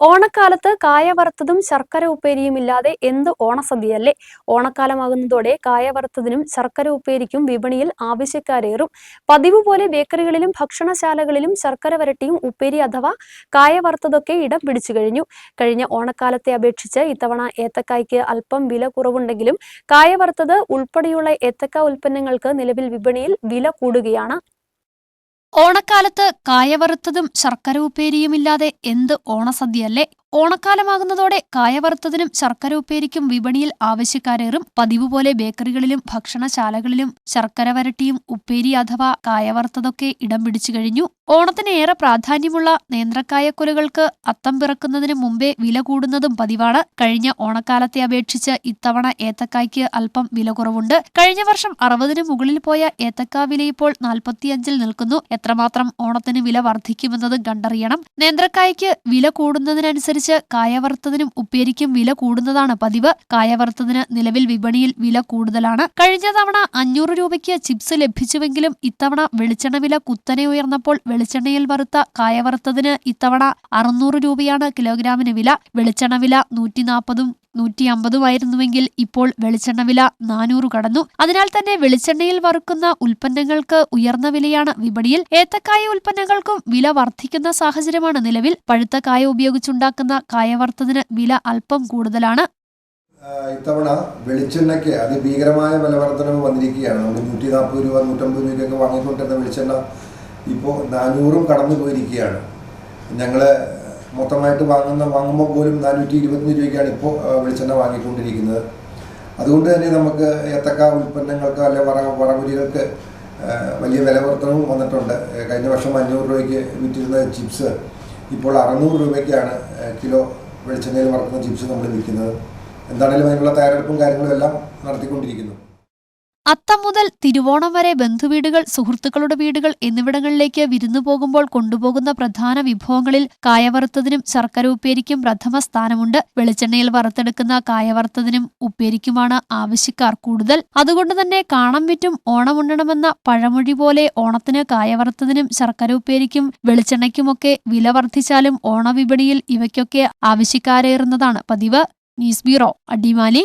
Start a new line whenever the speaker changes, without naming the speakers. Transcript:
ഓണക്കാലത്ത് കായ വറുത്തതും ശർക്കര ഉപ്പേരിയും ഇല്ലാതെ എന്ത് ഓണസദ്യയല്ലേ? ഓണക്കാലമാകുന്നതോടെ കായ വറുത്തതിനും ശർക്കര ഉപ്പേരിക്കും വിപണിയിൽ ആവശ്യക്കാരേറും. പതിവ് പോലെ ബേക്കറികളിലും ഭക്ഷണശാലകളിലും ശർക്കര വരട്ടിയും ഉപ്പേരി അഥവാ കായ വറുത്തതൊക്കെ ഇടം പിടിച്ചു കഴിഞ്ഞു. കഴിഞ്ഞ ഓണക്കാലത്തെ അപേക്ഷിച്ച് ഇത്തവണ ഏത്തക്കായ്ക്ക് അല്പം വില കുറവുണ്ടെങ്കിലും കായ വറുത്തത് ഉൾപ്പെടെയുള്ള ഏത്തക്ക ഉൽപ്പന്നങ്ങൾക്ക് നിലവിൽ വിപണിയിൽ വില കൂടുകയാണ്. ഓണക്കാലത്ത് കായവറുത്തതും ശർക്കര ഉപ്പേരിയുമില്ലാതെ എന്ത് ഓണസദ്യയല്ലേ? ഓണക്കാലമാകുന്നതോടെ കായവറുത്തതിനും ശർക്കര ഉപ്പേരിക്കും വിപണിയിൽ ആവശ്യക്കാരേറും. പതിവ് പോലെ ബേക്കറികളിലും ഭക്ഷണശാലകളിലും ശർക്കര വരട്ടിയും ഉപ്പേരി അഥവാ കായവറുത്തതൊക്കെ ഇടം പിടിച്ചു കഴിഞ്ഞു. ഓണത്തിന് ഏറെ പ്രാധാന്യമുള്ള നേന്ത്രക്കായക്കൊലകൾക്ക് അത്തം പിറക്കുന്നതിന് മുമ്പേ വില കൂടുന്നതും പതിവാണ്. കഴിഞ്ഞ ഓണക്കാലത്തെ അപേക്ഷിച്ച് ഇത്തവണ ഏത്തക്കായ്ക്ക് അല്പം വില കുറവുണ്ട്. കഴിഞ്ഞ വർഷം അറുപതിനു മുകളിൽ പോയ ഏത്തക്ക വില ഇപ്പോൾ നാൽപ്പത്തിയഞ്ചിൽ നിൽക്കുന്നു. എത്രമാത്രം ഓണത്തിന് വില വർദ്ധിക്കുമെന്നതും കണ്ടറിയണം. നേന്ത്രക്കായ്ക്ക് വില കൂടുന്നതിനനുസരിച്ച് കായവറുത്തതിനും ഉപ്പേരിക്കും വില കൂടുന്നതാണ് പതിവ്. കായവറുത്തതിന് നിലവിൽ വിപണിയിൽ വില കൂടുതലാണ്. കഴിഞ്ഞ തവണ അഞ്ഞൂറ് രൂപയ്ക്ക് ചിപ്സ് ലഭിച്ചുവെങ്കിലും ഇത്തവണ വെളിച്ചെണ്ണ വില കുത്തനെ ഉയർന്നപ്പോൾ വെളിച്ചെണ്ണയിൽ വറുത്ത കായവറുത്തതിന് ഇത്തവണ അറുന്നൂറ് രൂപയാണ് കിലോഗ്രാമിന് വില. വെളിച്ചെണ്ണ വില നൂറ്റി നാൽപ്പതും നൂറ്റി അമ്പതുമായിരുന്നുവെങ്കിൽ ഇപ്പോൾ വെളിച്ചെണ്ണ വില നാനൂറ് കടന്നു. അതിനാൽ തന്നെ വെളിച്ചെണ്ണയിൽ വറുക്കുന്ന ഉൽപ്പന്നങ്ങൾക്ക് ഉയർന്ന വിലയാണ് വിപണിയിൽ. ഏത്തക്കായ ഉൽപ്പന്നങ്ങൾക്കും വില വർദ്ധിക്കുന്ന സാഹചര്യമാണ് നിലവിൽ. പഴുത്ത കായ ഉപയോഗിച്ചുണ്ടാക്കുന്ന കായവർത്തതിന് വില അല്പം കൂടുതലാണ്.
ഇത്തവണ വെളിച്ചെണ്ണയ്ക്ക് അത് അതിഭീകരമായ വിലവർദ്ധനവ് വന്നിരിക്കുകയാണ്. നമ്മൾ നൂറ്റി നാൽപ്പത് രൂപ നൂറ്റമ്പത് രൂപയ്ക്കൊക്കെ വാങ്ങിക്കൊണ്ടിരുന്ന വെളിച്ചെണ്ണ ഇപ്പോൾ നാനൂറും കടന്നു പോയിരിക്കുകയാണ് ഞങ്ങൾ മൊത്തമായിട്ട് വാങ്ങുന്ന വാങ്ങുമ്പോൾ പോലും നാനൂറ്റി ഇരുപത്തഞ്ച് രൂപയ്ക്കാണ് ഇപ്പോൾ വെളിച്ചെണ്ണ വാങ്ങിക്കൊണ്ടിരിക്കുന്നത്. അതുകൊണ്ട് തന്നെ നമുക്ക് ഏത്തക്ക ഉൽപ്പന്നങ്ങൾക്ക് അല്ലെ വറ വറമുരികൾക്ക് വലിയ വിലവർദ്ധനവും വന്നിട്ടുണ്ട്. കഴിഞ്ഞ വർഷം അഞ്ഞൂറ് രൂപയ്ക്ക് വിറ്റിരുന്ന ചിപ്സ് ഇപ്പോൾ അറുന്നൂറ് രൂപയ്ക്കാണ് കിലോ വെളിച്ചെണ്ണയിൽ വറക്കുന്ന ചിപ്സ് നമ്മൾ വിൽക്കുന്നത്. എന്താണെങ്കിലും അതിനുള്ള തയ്യാറെടുപ്പും കാര്യങ്ങളും എല്ലാം നടത്തിക്കൊണ്ടിരിക്കുന്നു.
അത്തം മുതൽ തിരുവോണം വരെ ബന്ധുവീടുകൾ സുഹൃത്തുക്കളുടെ വീടുകൾ എന്നിവിടങ്ങളിലേക്ക് വിരുന്നു പോകുമ്പോൾ കൊണ്ടുപോകുന്ന പ്രധാന വിഭവങ്ങളിൽ കായവറുത്തതിനും ശർക്കര ഉപ്പേരിക്കും പ്രഥമ സ്ഥാനമുണ്ട്. വെളിച്ചെണ്ണയിൽ വറുത്തെടുക്കുന്ന കായവറുത്തതിനും ഉപ്പേരിക്കുമാണ് ആവശ്യക്കാർ കൂടുതൽ. അതുകൊണ്ടുതന്നെ കാണം വിറ്റും ഓണമുണ്ണണമെന്ന പഴമൊഴി പോലെ ഓണത്തിന് കായവറുത്തതിനും ശർക്കര ഉപ്പേരിക്കും വെളിച്ചെണ്ണയ്ക്കുമൊക്കെ വില വർദ്ധിച്ചാലും ഓണവിപണിയിൽ ഇവയ്ക്കൊക്കെ ആവശ്യക്കാരേറുന്നതാണ് പതിവ്. News bureau Adimali.